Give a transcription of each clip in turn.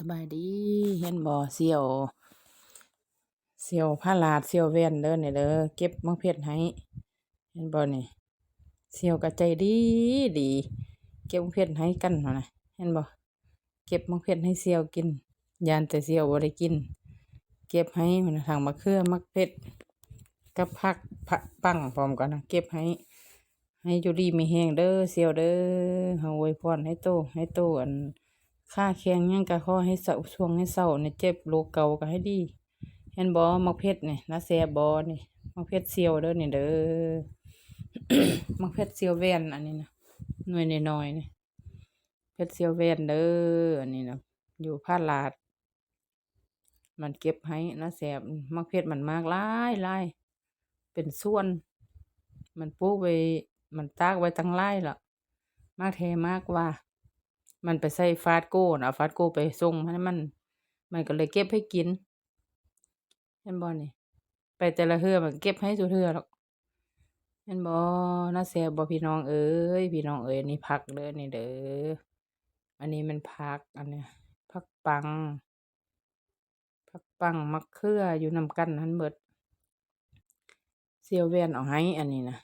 สบายดีเห็นบ่เสี่ยว เสี่ยวผ้าลาดเสี่ยวแว่นเด้อนี่ยเด้อเก็บมะเพชรให้ เห็นบ่นี่เสี่ยวก็ใจดีดี เก็บมะเพชรให้กันหั่นน่ะเห็นบ่เก็บมะเพชรให้เสี่ยวกิน ยานแต่เสี่ยวบ่ได้กิน เก็บให้มันทางมะเขือมะเพชรกับผักผักปังพร้อมกันนะเก็บให้ ให้อยู่ดีมีแห้งเด้อเสี่ยวเด้อเฮาอวยพรให้โตให้โตอัน ค่าแข็งยังก็ขอให้เศร้าช่วงให้เศร้าเนี่ยเจ็บโรคเก่าก็ให้ดี เห็นบ่มักเพชรนี่นะแซบบ่นี่มักเพชรเซียวเด้อเนี่เด้อมักเพชรเซียวแว่นอันนี้นะหน่วยน้อยๆนี่เพชรเซียวแว่นเด้ออันนี้นะอยู่พาดลาด มันเก็บให้นะแซบมักเพชรมันมากหลายหลายเป็นส่วน มันปลูกไว้มันตากไว้ตั้งหลายล่ะมากแท้มากว่า มันไปใส่ฟาดโก้นะเอาฟาดโก้ไปส่งให้มัน มันก็เลยเก็บให้กินเห็นบ่นี่ไปแต่ละเทื่อมันเก็บให้ทุกเทื่อหรอกเห็นบ่น่าแซ่บบ่พี่น้องเอ้ยพี่น้องเอ้ยนนี้ผักเด้อนี่เด้ออันนี้มันผักอันเนี้ยผักปังผักปังมะเขืออยู่นำกันหันเบิดเสียวแว่นเอาให้อันนี้นะ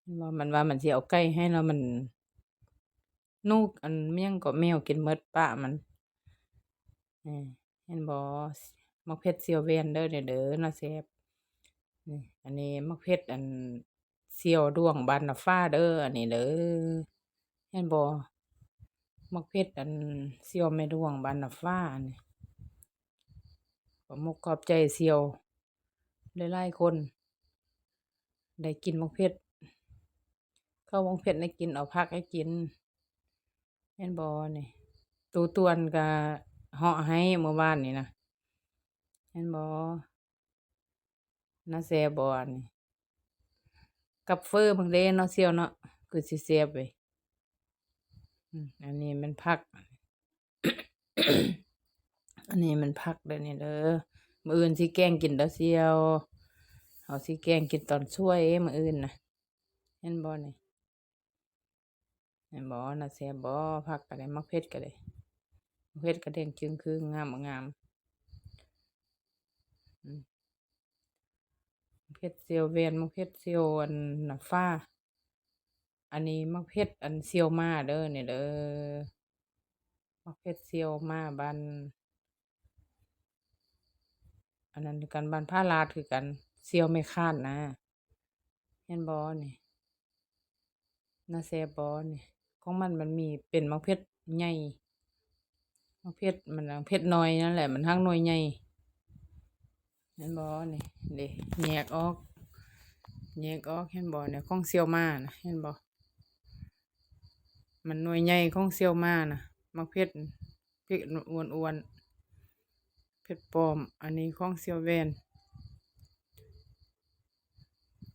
เห็นบ่มันว่ามันเสิเอาไก่ให้แล้วมัน นูกอันเมี่ยงก็แมวกินหมดปะมันเออเห็นบ่มักเพชรเซียวแว่นเด้อเด้อเด้อน่าแซ่บนี่อันนี้มักเพชรอันเซียวดวงบานน่ะฟ้าเด้ออันนี้เด้อเห็นบ่มักเพชรอันเซียวแม่ดวงบานน่ะฟ้าอันนี้ขอมกขอบใจเซียวหลายๆคน ได้กินมักเพชรเข้าวมักเพชรได้กินเอาผักให้กิน เห็นบ่นี่ตูตวนก็เหาะให้เมื่อวานนี่นะเห็นบ่น่าแซ่บบ่อันนี่กับเฟอเบิ่งเด้เนาะเสี่ยวเนาะคือสิแซ่บเว้ยอืมอันนี้มันผัก อันนี้มันผักเด้อนี่เด้อมื้ออื่นสิแกงกินเด้อเสี่ยวเอาสิแกงกินตอนช่วยมื้ออื่นนะเห็นบ่นี่ แม่นบ่น่าแซ่บบ่ผักก็ได้มักเผ็ดก็ได้มักเผ็ดก็แดงจึงคืองามบ่งามอืมมักเผ็ดเซียวแว่นมักเผ็ดเซียวอันหน่ะฟ้า อันนี้มักเผ็ดอันเซียวมาเด้อนี่ยเด้อมักเผ็ดเซียวมาบ้านอันนั้นกันบ้านพาลาดคือกันเซียวไม่คานนะเห็นบ่นี่น่าแซ่บบ่นี่ ของมันมันมีเป็นมักเพชรใหญ่มักเพชรมันมักเพชรน้อยนั่นแหละมันทั้งน่วยใหญ่เห็นบ่นี่เด้แยกออกแยกออกเห็นบ่เนี่ยของเสี่ยวมานะเห็นบ่มันหน่วยใหญ่ของเสี่ยวมานะมักเพชรเพชรอ้วนๆเพชรปลอม อันนี้ของเสี่ยวแวน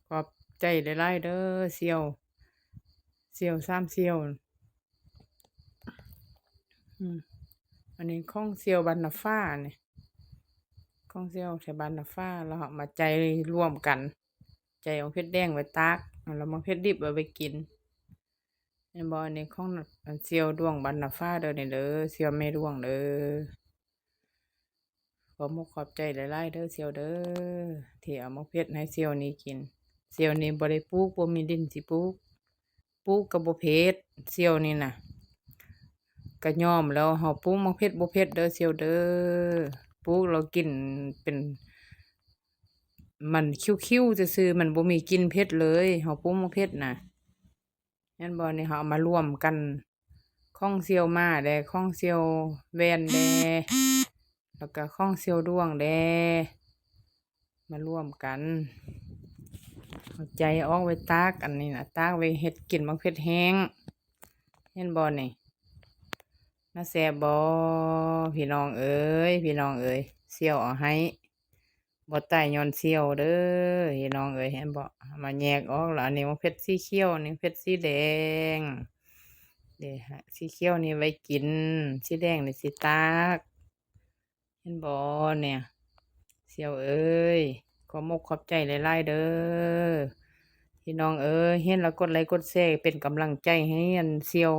ขอบใจหลายๆเด้อเสี่ยว เซียวสามเสี่ยวอืมอันนี้ข้องเซียวบันนาฟ้าเนี่ยข้องเซียวแถวบันนาฟ้าเราเอามาใจร่วมกัน ใจเอาเพชรแดงไว้ตากแล้วมาเพชรดิบเอาไปกินในบ่อนี้ข้องเซียวดวงบันนาฟ้าเด้อนี่เด้อเซียวแม่ดวงเด้อขอมกขอบใจหลายๆเด้อเซียวเด้อที่เอามาเพชรให้เซียวนี้กิน เซียวนี้บ่ได้ปลูกบ่มีดินสิปลูก ลูกก็บ่เพชรเซียวนี่นะก็ยอมแล้วเฮาปลูกมักเผ็ดบ่เผ็ดเด้อเซียวเด้อปลูกเรากินเป็น มันคิ้วๆจะซื่อมันบ่มีกินเผ็ดเลยเฮาปลูกมักเผ็ดนะแม่นบ่นี่เฮาเอามารวมกันข้องเซียวมาแดข้องเซียวแวนแดแล้วก็ข้องเซียวดวงแดมารวมกัน ใจออกไว้ตากอันนี้นะตากไว้เฮ็ดกินมักเผ็ดแห้งเห็นบ่นี่น่าแซ่บบ่พี่น้องเอ้ยพี่น้องเอ้ยเสี่ยวเอาให้บ่ตยย้อนเสี่ยวเด้อพี่น้องเอ้ยเห็นบอามาแยกออกแล้วอันนี้มันเพชรสีเขียวอันนี้เพชรสีแดงเด้ฮะสีเขียวนี่ไว้กินสีแดงนี่สิตากเห็นบ่เนี่ยเสี่ยวเอ้ย ขอมกขอบใจหลายๆเด้อพี่น้องเอ้ยเห็นแล้วกดไลค์กดแชร์เป็นกำลังใจให้อันเซียว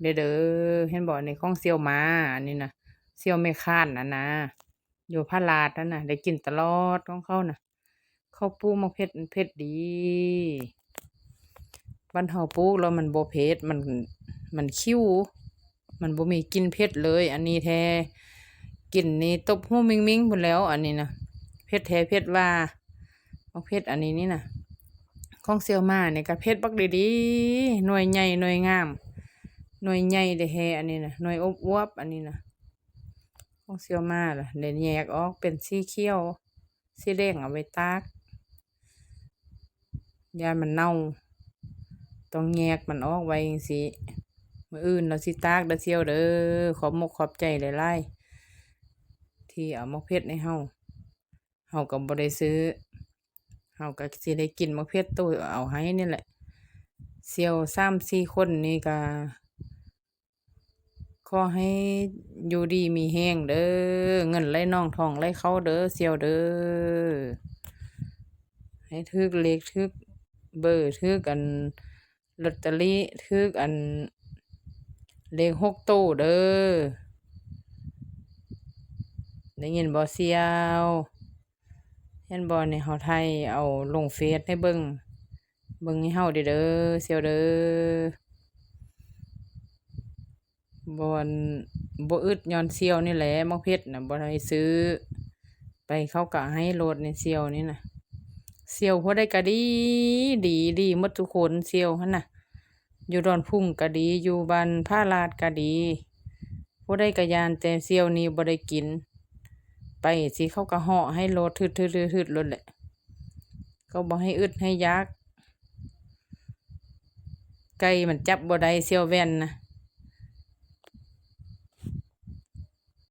เด้อเด้อเห็นบ่ในข้องเซียวมาอันนี้นะเซียวไม่คานน่ะนะอยู่พระลาดนั่นนะได้กินตลอดของเขาน่ะข้าวปูมะเพ็ดเผ็ดดีบ้านเฮาปลูกแล้วมันโบเผ็ดมันมันคิ้ว มันบ่มีกินเผ็ดเลย อันนี้แท้กลิ่นนี่ตบหูมิงมิงหมดแล้ว อันนี้นะเผ็ดแท้เผ็ดว่า บ่เผ็ดอันนี้นี่นะของเซียวมาเนี่ยก็เผ็ดบักดีๆหน่วยใหญ่หน่วยงาม หน่วยใหญ่ได้แฮอันนี้นะหน่วยอบวบอันนี้นะของเซียวมาล่ะเดี๋ยวแยกออกเป็นสีเขียวสีแดงเอาไว้ตากยานมันเน่า ต้องแยกมันออกไว้จังซี่มื้ออื่นเราสิตากเด้เซียวเด้อขอบมกขอบใจหลายๆที่เอามะเพ็ดให้เฮาเฮาก็บ่ได้ซื้อ เฮาก็สิได้กินมะเพ็ดตู้เอาให้นี่แหละเซียว3-4คนนี่ก็ขอให้อยู่ดีมีแรงเด้อเงินไหลน่องทองไหลเข้าเด้อเซียวเด้อให้ถึกเลขถึกเบอร์ถึกอันลอตเตอรี่ถึกอันเลขหกตู้เด้อได้ยินบ่เสียว เห็นบ่ในเฮาไทยเอาลงเฟซให้เบิ่งเบิ่งให้เฮาเด้อเด้อเสียวเด้อบอันบ่อึดย้อนเสียวนี่แหละมะเพ็ดน่ะบ่ได้ซื้อ ไปเขาก็ให้โลดในเสียวนี่น่ะเสียวผู้ใดก็ดีดีดีหมดทุกคนเสียวหั่นน่ะ อยู่ดอนพุ่งก็ดีอยู่บ้านพาลาดก็ดีผู้ใดก็ยานแต่เสี่ยวนี้บ่ได้กิน ไปสิเขาก็เหาะให้โลดทึดๆๆๆโลดแหละเขาบ่ให้อึดให้ยากไก่มันจับบ่ได้เซียวแว่นนะ